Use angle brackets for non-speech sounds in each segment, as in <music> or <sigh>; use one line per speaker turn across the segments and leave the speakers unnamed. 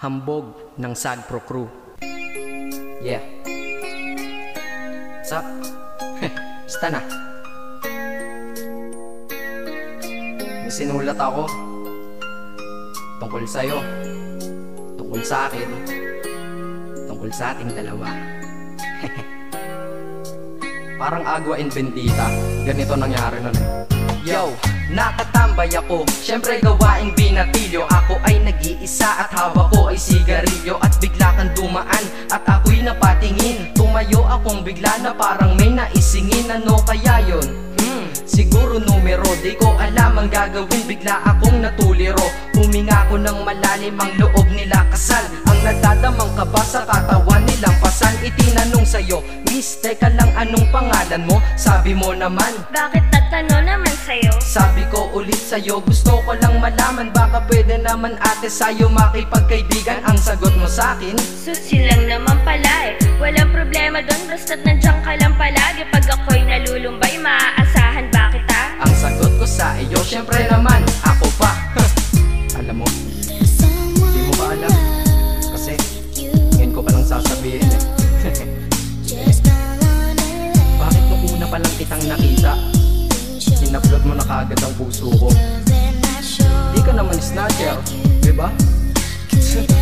Hambog ng Sagpro Crew. Yeah. What's <laughs> up? Basta na. May sinulat ako. Tungkol sa'yo. Tungkol sa akin. Tungkol sa ating dalawa. <laughs> Parang agwa and bendita. Ganito nangyari nun eh. Yo, nakatambay ako. Siyempre gawaing binatilyo. Ako ay nag-iisa at hawak ko ay sigarilyo. At bigla kang dumaan at ako'y napatingin. Tumayo akong bigla na parang may naisingin. Ano kaya yon? Hmm, siguro numero. Di ko alam ang gagawin. Bigla akong natuliro. Huminga ko ng malalim ang loob nila. Kasal Ang nagdadamang kaba sa katawan nilang pasan Itinanong sa'yo Miss, teka lang anong pangalan mo? Sabi mo naman
Bakit tatanong naman sa'yo?
sabi ko ulit sa'yo Gusto ko lang malaman Baka pwede naman ate sa'yo Makipagkaibigan Ang sagot mo sa'kin
Susi lang naman pala eh Walang problema doon Basta't nandiyan ka lang palagi Pag ako'y nalulumbay Maaasahan ba kita?
Ang sagot ko sa iyo Syempre naman Ako pa <laughs> Alam mo sasabihin eh. <laughs> Bakit nung una pa lang kitang nakita? Sinapload mo na kagad ang puso ko. Di ka naman snatcher Diba? Bakit <laughs>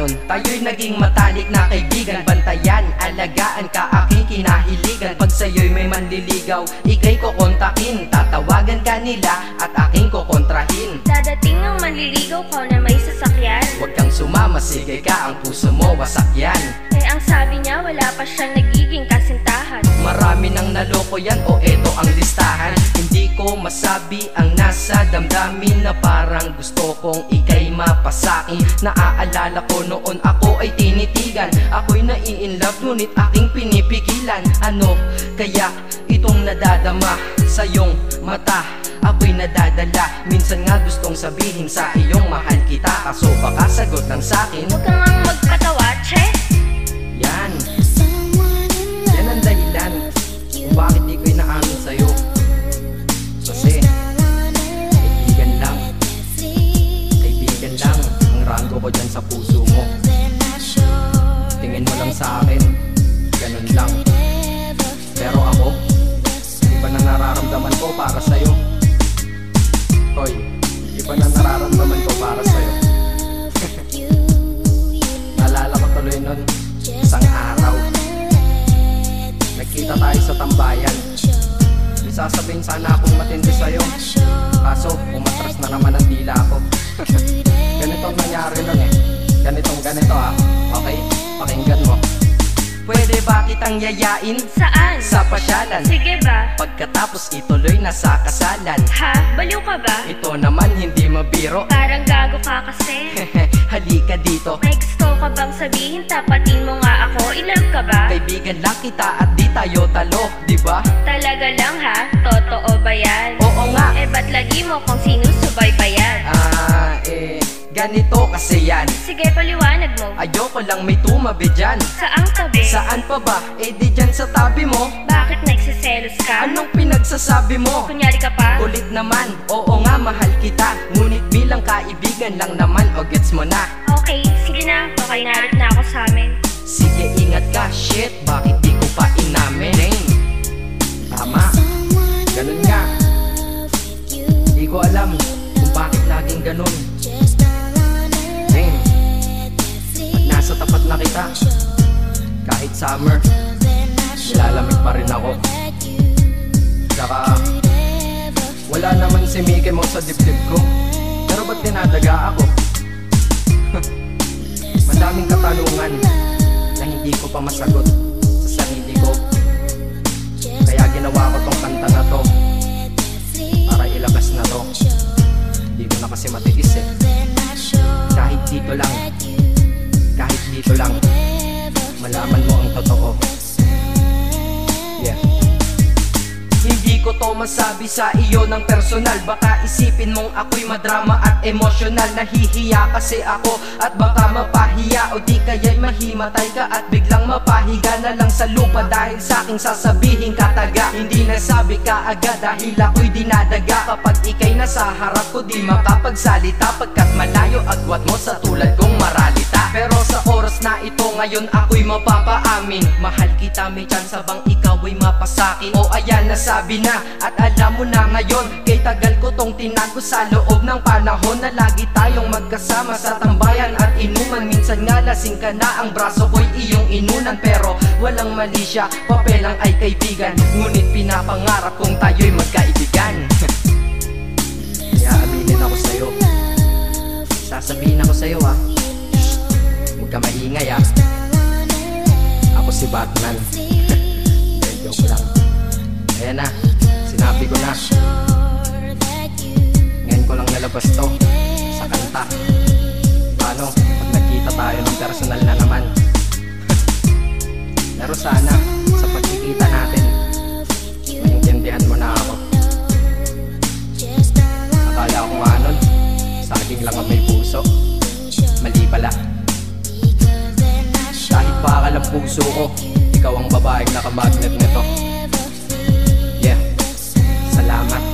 nun Tayo'y naging matalik na kaibigan. Bantayan, alagaan ka aking kinahiligan. Pag sa'yo'y may manliligaw Ika'y kukontakin. Tatawagan ka nila at aking kukontrahin.
Dadating ang manliligaw ko na may sasakyan.
Huwag kang sumama, sige ka Ang puso mo wasak yan
Eh ang sabi niya wala pa siyang nagiging kasintahan.
Marami nang naloko yan o eto ang Hindi ko masabi. Ang nasa damdamin Na parang gusto kong ikay mapasakin Naaalala ko noon ako ay tinitigan. Ako'y nai-inlove ngunit aking pinipigilan. Ano kaya itong nadadama sa iyong mata? Ako'y nadadala. Minsan nga gustong sabihin sa iyong mahal kita. Kaso baka sagot ng sakin.
Huwag kang ang magpatawa, che
nun Isang araw Nagkita tayo sa tambayan. May sasabihin sana akong matindi sa'yo. Kaso umatras na naman ang dila ko Ganito ang nangyari nun eh. Ganitong ganito ah. Okay, pakinggan mo. Pwede ba kitang yayain?
Saan?
sa pasyalan?
Sige ba?
Pagkatapos ituloy na sa kasalan.
Ha? Baliw ka ba?
Ito naman hindi mabiro.
Parang gago ka kasi. <laughs>
Halika dito.
May gusto ka bang sabihin? Tapatin mo nga ako Ilove ka ba?
Kaibigan lang kita at di tayo talo, di ba?
Talaga lang ha? Totoo ba yan?
Oo nga
Eh ba't lagi mo kung sinusubay pa yan?
Ah, eh, ganito kasi yan
Sige paliwanag mo
Ayoko lang may tumabi dyan
Saang tabi?
Saan pa ba? Eh di dyan sa tabi mo
Bakit nagsiselos ka?
Anong pinagsasabi mo?
Kunyari ka pa?
Ulit naman, oo nga mahal kita Ngunit bilang kaibigan lang naman o gets mo na
Okay, sige na Okay, narit na ako sa amin
Sige ingat ka, shit Bakit di ko pa inamin? Dang. Tama, ganun nga Di ko alam kung bakit laging ganun Dang. Pag nasa tapat na kita Kahit summer Nilalamig pa rin ako Saka Wala naman si Mickey Mouse sa dibdib ko Pero ba't dinadaga ako? <laughs> Madaming katanungan Na hindi ko pa masagot Sa sarili ko. Kaya ginawa ko tong kanta na to Para ilabas na to. Di ko na kasi matiis eh Kahit dito lang Kahit dito Malaman mo ang totoo ko to masabi sa iyo ng personal. Baka isipin mong ako'y madrama at emosyonal. Nahihiya kasi ako at baka mapahiya. O di kaya'y mahimatay ka at biglang mapahiga na lang sa lupa. Dahil sa aking sasabihin kataga Hindi nasabi ka agad. Dahil ako'y dinadaga. Kapag ikay nasa harap ko di makapagsalita. Pagkat malayo agwat mo sa tulad ngayon ako'y mapapaamin. Mahal kita may chance bang ikaw ay mapasakin? O ayan nasabi na at alam mo na ngayon Kay tagal ko tong tinago sa loob ng panahon Na lagi tayong magkasama sa tambayan at inuman. Minsan nga lasing ka na ang braso ko'y iyong inunan Pero walang mali siya, papelang ay kaibigan. Ngunit pinapangarap kong tayo'y magkaibigan. Kaya aminin ako sa'yo Sasabihin ako sa'yo ah si Batman. <laughs> Joke lang. Ayan na, sinabi ko na. Ngayon ko lang nalabas to Sa kanta. Paano, pag nagkita tayo ng personal na naman. <laughs> Pero sana, puso ko. Ikaw ang babaeng nakamagnet nito. Yeah, salamat.